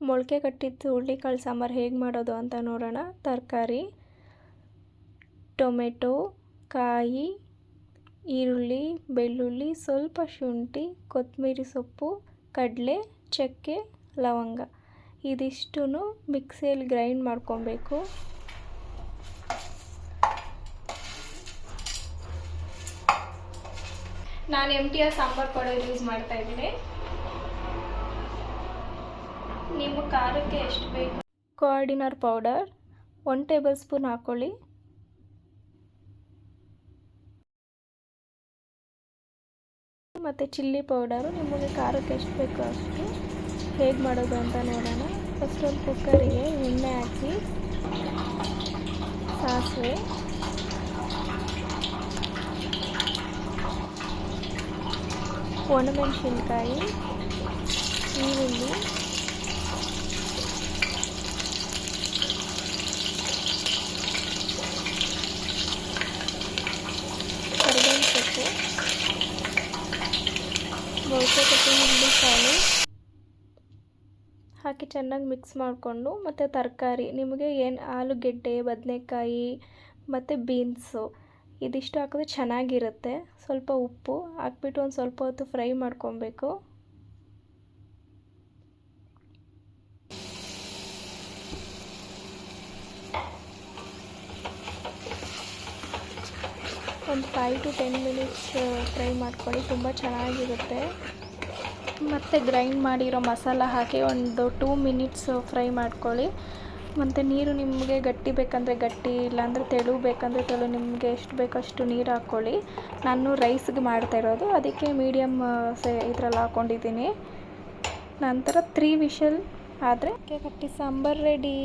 ಮೊಳಕೆ ಕಟ್ಟಿದ್ದು ಹುರುಳಿಕಾಳು ಸಾಂಬಾರು ಹೇಗೆ ಮಾಡೋದು ಅಂತ ನೋಡೋಣ. ತರಕಾರಿ, ಟೊಮೆಟೊ, ಕಾಯಿ, ಈರುಳ್ಳಿ, ಬೆಳ್ಳುಳ್ಳಿ, ಸ್ವಲ್ಪ ಶುಂಠಿ, ಕೊತ್ತಂಬರಿ ಸೊಪ್ಪು, ಕಡಲೆ, ಚಕ್ಕೆ, ಲವಂಗ. ಇದಿಷ್ಟು ಮಿಕ್ಸಿಯಲ್ಲಿ ಗ್ರೈಂಡ್ ಮಾಡ್ಕೊಬೇಕು. ನಾನು M T R sambar powder use ಮಾಡ್ತಾ ಇದ್ದೀನಿ. ನಿಮ್ಮ ಖಾರಕ್ಕೆ ಎಷ್ಟು ಬೇಕು coriander powder one tablespoon ಹಾಕ್ಕೊಳ್ಳಿ ಮತ್ತು ಚಿಲ್ಲಿ ಪೌಡರು ನಿಮಗೆ ಖಾರಕ್ಕೆ ಎಷ್ಟು ಬೇಕೋ ಅಷ್ಟು ಹೇಗೆ ಮಾಡೋದು ಅಂತ ನೋಡೋಣ ಫಸ್ಟ್ ಒಂದು ಕುಕ್ಕರಿಗೆ ಎಣ್ಣೆ ಹಾಕಿ ಸಾಸಿವೆ ಒಣಮೆಣಸಿನ್ಕಾಯಿ ಈರುಳ್ಳಿ ಕರಿಬೇವಿನ ಸೊಪ್ಪು ಮೊಳಕೆ ಹುರುಳಿ ಕಾಳು ಹಾಕಿ ಚೆನ್ನಾಗಿ ಮಿಕ್ಸ್ ಮಾಡಿಕೊಂಡು, ಮತ್ತು ತರಕಾರಿ, ನಿಮಗೆ ಏನು ಆಲೂಗೆಡ್ಡೆ, ಬದನೆಕಾಯಿ, ಮತ್ತು ಬೀನ್ಸು ಇದಿಷ್ಟು ಹಾಕಿದ್ರೆ ಚೆನ್ನಾಗಿರುತ್ತೆ. ಸ್ವಲ್ಪ ಉಪ್ಪು ಹಾಕ್ಬಿಟ್ಟು ಒಂದು ಸ್ವಲ್ಪ ಹೊತ್ತು ಫ್ರೈ ಮಾಡ್ಕೊಬೇಕು. ಒಂದು five to ten minutes fry ಮಾಡ್ಕೊಳ್ಳಿ. ತುಂಬ ಚೆನ್ನಾಗಿರುತ್ತೆ. ಮತ್ತು ಗ್ರೈಂಡ್ ಮಾಡಿರೋ ಮಸಾಲ ಹಾಕಿ ಒಂದು ಟೂ ಮಿನಿಟ್ಸ್ ಫ್ರೈ ಮಾಡ್ಕೊಳ್ಳಿ. ಮತ್ತು ನೀರು ನಿಮಗೆ ಗಟ್ಟಿ ಬೇಕಂದರೆ ಗಟ್ಟಿ, ಇಲ್ಲಾಂದರೆ ತೆಳು ಬೇಕಂದರೆ ತೆಳು, ನಿಮಗೆ ಎಷ್ಟು ಬೇಕೋ ಅಷ್ಟು ನೀರು ಹಾಕ್ಕೊಳ್ಳಿ ನಾನು ರೈಸ್ಗೆ ಮಾಡ್ತಾ ಇರೋದು. ಅದಕ್ಕೆ ಮೀಡಿಯಮ್ ಸೆ, ಇದರಲ್ಲಿ ಹಾಕ್ಕೊಂಡಿದ್ದೀನಿ ನಂತರ ತ್ರೀ ವಿಷಲ್ ಆದರೆ ಕಟ್ಟಿ ಸಾಂಬಾರು ರೆಡಿ